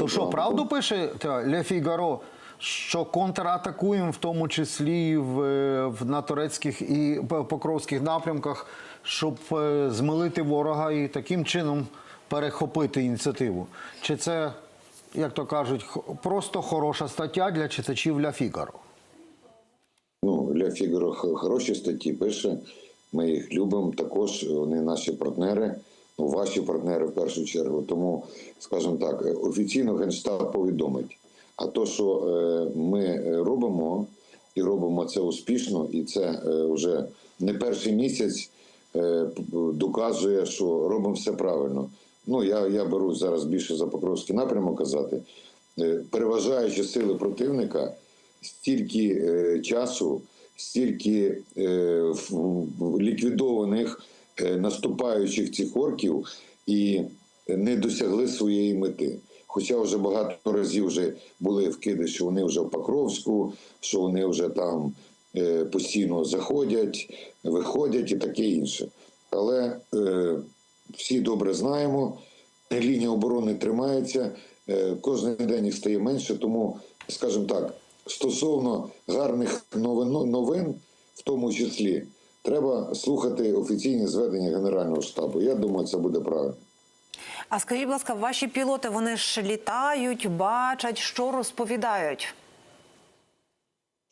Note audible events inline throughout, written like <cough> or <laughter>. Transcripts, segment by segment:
То що, правду пише та, Ле Фігаро, що контратакуємо в тому числі в, е, в, на турецьких і покровських напрямках, щоб е, змилити ворога і таким чином перехопити ініціативу? Чи це, як то кажуть, просто хороша стаття для читачів Ля Фігаро? Ну, Ля Фігаро хороші статті пише. Ми їх любимо. Також вони наші партнери, ваші партнери в першу чергу. Тому, скажімо так, е, офіційно Генштаб повідомить. А то, що е, ми е, робимо, і робимо це успішно, і це вже не перший місяць доказує, що робимо все правильно. Ну, я, я беру зараз більше за Покровський напрямок казати. Переважаючи сили противника, стільки часу, стільки ліквідованих наступаючих цих орків і не досягли своєї мети. Хоча вже багато разів вже були вкиди, що вони вже в Покровську, що вони вже там е, постійно заходять, виходять і таке інше. Але е, всі добре знаємо, лінія оборони тримається, е, кожен день їх стає менше, тому, скажімо так, стосовно гарних новин, новин, в тому числі, треба слухати офіційні зведення Генерального штабу. Я думаю, це буде правильно. А скажіть, будь ласка, ваші пілоти вони ж літають, бачать, що розповідають?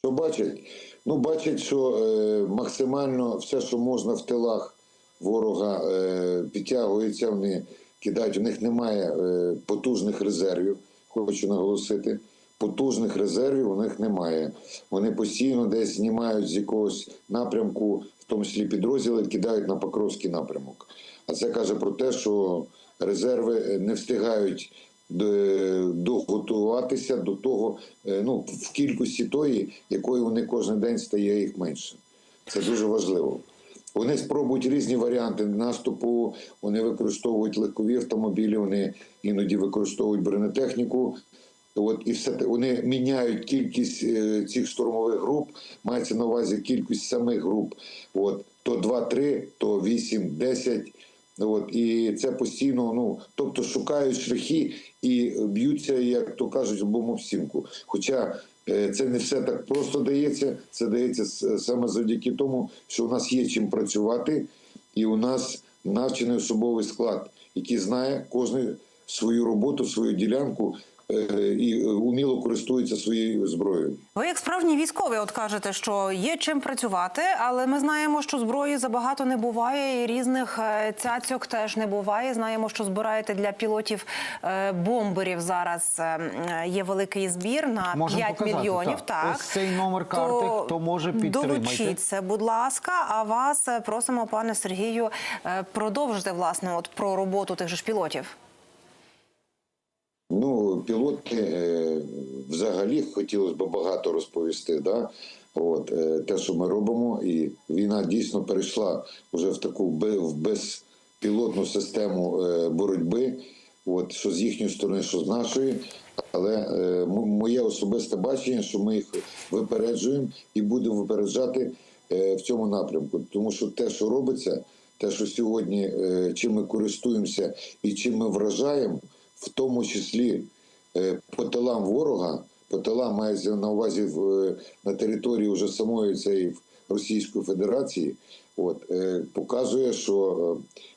Що бачать? Ну, бачать, що е, максимально все, що можна в тилах ворога, е, підтягується, вони кидають. У них немає е, потужних резервів, хочу наголосити. Потужних резервів у них немає. Вони постійно десь знімають з якогось напрямку, в тому числі підрозділи, кидають на Покровський напрямок. А це каже про те, що резерви е, не встигають доготуватися до того, е, ну, в кількості тої, якої вони кожен день стає їх менше. Це дуже важливо. Вони спробують різні варіанти наступу, вони використовують легкові автомобілі, вони іноді використовують бронетехніку. От і все вони міняють кількість е, цих штурмових груп, мається на увазі кількість самих груп. От то 2-3, то 8-10. От і це постійно, ну тобто шукають шляхи і б'ються, як то кажуть, лбом об стінку. Хоча е, це не все так просто дається. Це дається саме завдяки тому, що у нас є чим працювати, і у нас навчений особовий склад, який знає кожен свою роботу, свою ділянку і е, уміло користується своєю зброєю. Ви як справжні військові, от кажете, що є чим працювати, але ми знаємо, що зброї забагато не буває, і різних е, цяцьок теж не буває. Знаємо, що збираєте для пілотів е, бомберів зараз. Є великий збір на Можемо 5 показати, мільйонів. так. Так Ось цей номер карти, хто може, підтримайте. Долучіться, будь ласка. А вас просимо, пане Сергію, продовжити власне от про роботу тих же ж пілотів. Ну, пілоти е, взагалі хотілося б багато розповісти. Да? От, е, те, що ми робимо, і війна дійсно перейшла вже в таку в безпілотну систему е, боротьби, от, що з їхньої сторони, що з нашої. Але моє особисте бачення, що ми їх випереджуємо і будемо випереджати в цьому напрямку. Тому що те, що робиться, те, що сьогодні чим ми користуємося і чим ми вражаємо, в тому числі е, по тилам ворога, по тилам мається на увазі в, е, на території вже самої цієї Російської Федерації, от, е, показує, що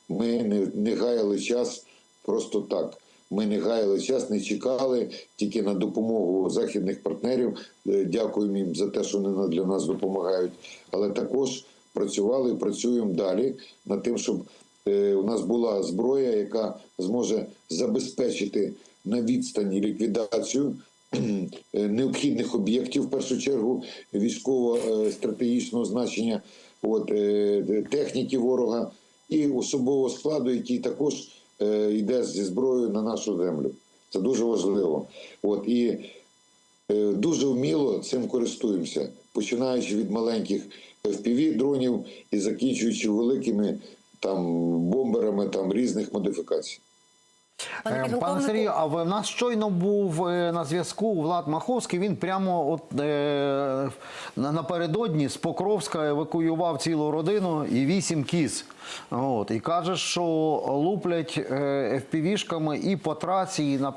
ми не, не гаяли час просто так. Ми не гаяли час, не чекали тільки на допомогу західних партнерів. Дякуємо їм за те, що вони для нас допомагають. Але також працювали і працюємо далі над тим, щоб у нас була зброя, яка зможе забезпечити на відстані ліквідацію <clears throat> е, необхідних об'єктів, в першу чергу військово-стратегічного значення, от, е, техніки ворога і особового складу, який також е, йде зі зброєю на нашу землю. Це дуже важливо. От, і е, дуже вміло цим користуємося, починаючи від маленьких fpv дронів і закінчуючи великими там бомберами там різних модифікацій. Пане Е, Пане Сергію, а в нас щойно був е, на зв'язку Влад Маховський. Він прямо от е, напередодні з Покровська евакуював цілу родину і вісім кіз. От і каже, що луплять е, FPV-шками і по трасі, і на,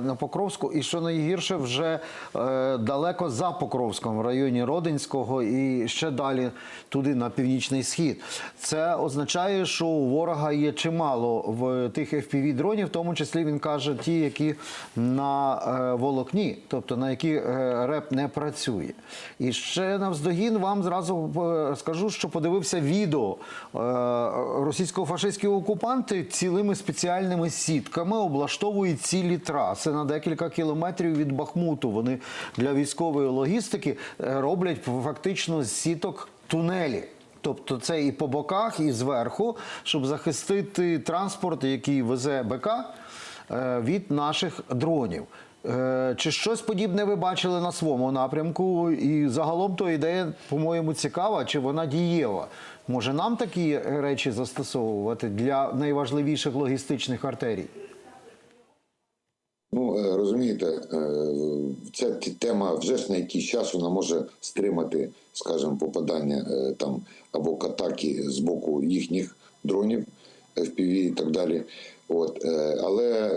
на Покровську, і що найгірше вже е, далеко за Покровськом, в районі Родинського, і ще далі туди на північний схід. Це означає, що у ворога є чимало в тих FPV дронів, тому числі він каже, ті, які на е, волокні, тобто на які е, реп не працює. І ще навздогін вам зразу е, скажу, що подивився відео. Е, Російсько-фашистські окупанти цілими спеціальними сітками облаштовують цілі траси на декілька кілометрів від Бахмуту. Вони для військової логістики е, роблять фактично з сіток тунелі. Тобто це і по боках, і зверху, щоб захистити транспорт, який везе БК е, від наших дронів. Е, Чи щось подібне ви бачили на своєму напрямку? І загалом то ідея, по-моєму, цікава, чи вона дієва? Може нам такі речі застосовувати для найважливіших логістичних артерій? Ну е, розумієте, е, ця тема вже ж на якийсь час вона може стримати, скажімо, попадання е, там або атаки з боку їхніх дронів, FPV і так далі. От, але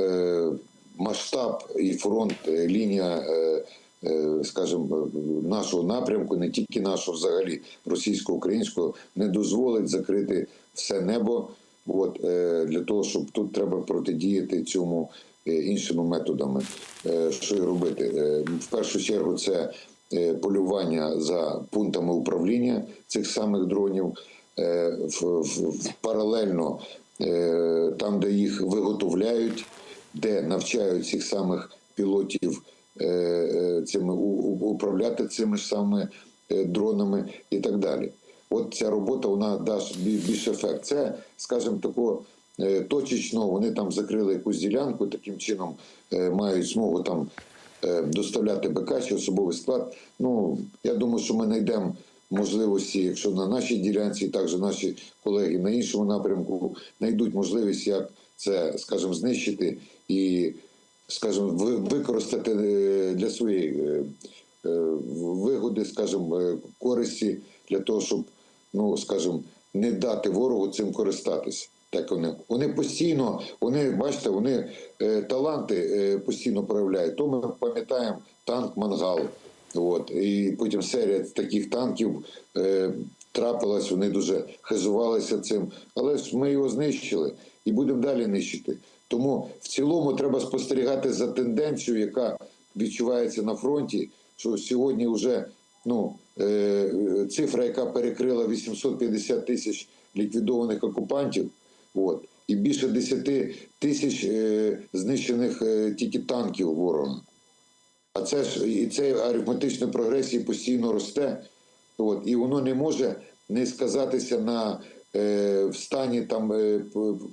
масштаб і фронт, лінія, скажімо, нашого напрямку, не тільки нашого, взагалі російсько-українського, не дозволить закрити все небо. От для того, щоб тут треба протидіяти цьому іншими методами. Е, Що й робити? Е, В першу чергу це е, полювання за пунктами управління цих самих дронів. Е, в- Паралельно е, там, де їх виготовляють, де навчають цих самих пілотів е, е, цими управляти цими ж самими е, дронами і так далі. От ця робота вона дасть більш ефект. Це, скажімо, тако е, точечно. Вони там закрили якусь ділянку, таким чином е, мають змогу там е, доставляти БК чи особовий склад. Ну я думаю, що ми знайдемо можливості, якщо на нашій ділянці, також наші колеги на іншому напрямку знайдуть можливість, як це, скажімо, знищити і, скажімо, використати е, для своєї е, е, вигоди, скажімо, е, користі для того, щоб, ну скажімо, не дати ворогу цим користатися. Так вони вони постійно, вони бачите, вони е, таланти е, постійно проявляють. То ми пам'ятаємо танк Мангал. От і потім серія таких танків е, трапилась. Вони дуже хизувалися цим, але ж ми його знищили і будемо далі нищити. Тому в цілому треба спостерігати за тенденцією, яка відчувається на фронті. Що сьогодні вже ну е, цифра, яка перекрила 850 тисяч ліквідованих окупантів, от і більше 10 тисяч е, знищених е, тільки танків ворога. А це ж і цей арифметичної прогресії постійно росте, от, і воно не може не сказатися на е, в стані там е,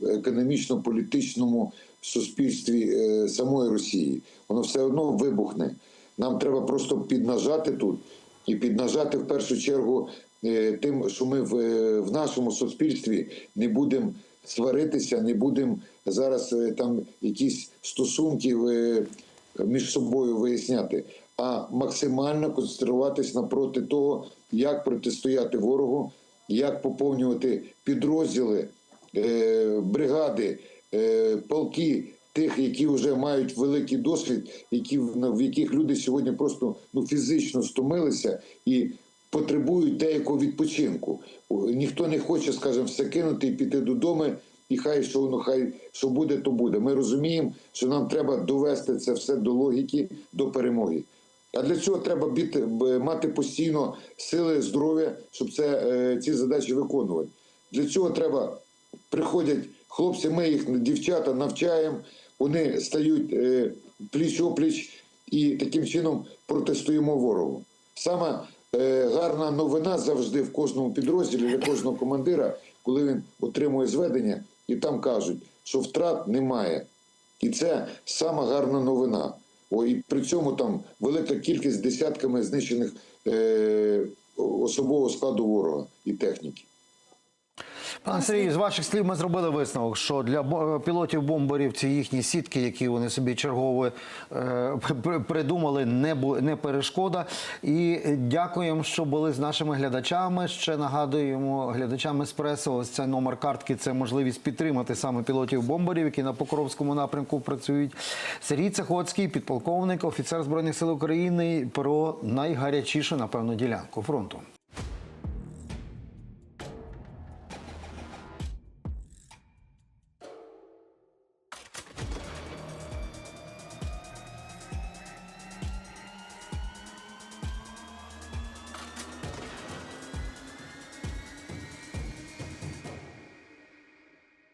економічно-політичному суспільстві е, самої Росії. Воно все одно вибухне. Нам треба просто піднажати тут і піднажати в першу чергу е, тим, що ми в, е, в нашому суспільстві не будемо сваритися, не будемо зараз е, там якісь стосунки е, між собою виясняти, а максимально концентруватись напроти того, як протистояти ворогу, як поповнювати підрозділи, е, бригади, полки тих, які вже мають великий досвід, які в яких люди сьогодні просто ну фізично стомилися і потребують деякого відпочинку. Ніхто не хоче, скажімо, все кинути і піти додому. І хай що воно, хай що буде, то буде. Ми розуміємо, що нам треба довести це все до логіки, до перемоги. А для цього треба біти, мати постійно сили, здоров'я, щоб це, е, ці задачі виконувати. Для цього треба приходять хлопці, ми їх дівчата навчаємо, вони стають е, пліч опліч і таким чином протистоїмо ворогу. Саме гарна новина завжди в кожному підрозділі для кожного командира, коли він отримує зведення, і там кажуть, що втрат немає. І це сама гарна новина. О, і при цьому там велика кількість десятками знищених е, особового складу ворога і техніки. Пане Сергію, з ваших слів ми зробили висновок, що для пілотів бомберів ці їхні сітки, які вони собі чергово е, придумали, не бу- не перешкода. І дякуємо, що були з нашими глядачами. Ще нагадуємо глядачам еспресо. Ось цей номер картки. Це можливість підтримати саме пілотів бомберів, які на Покровському напрямку працюють. Сергій Цехоцький, підполковник, офіцер збройних сил України, про найгарячішу, напевно, ділянку фронту.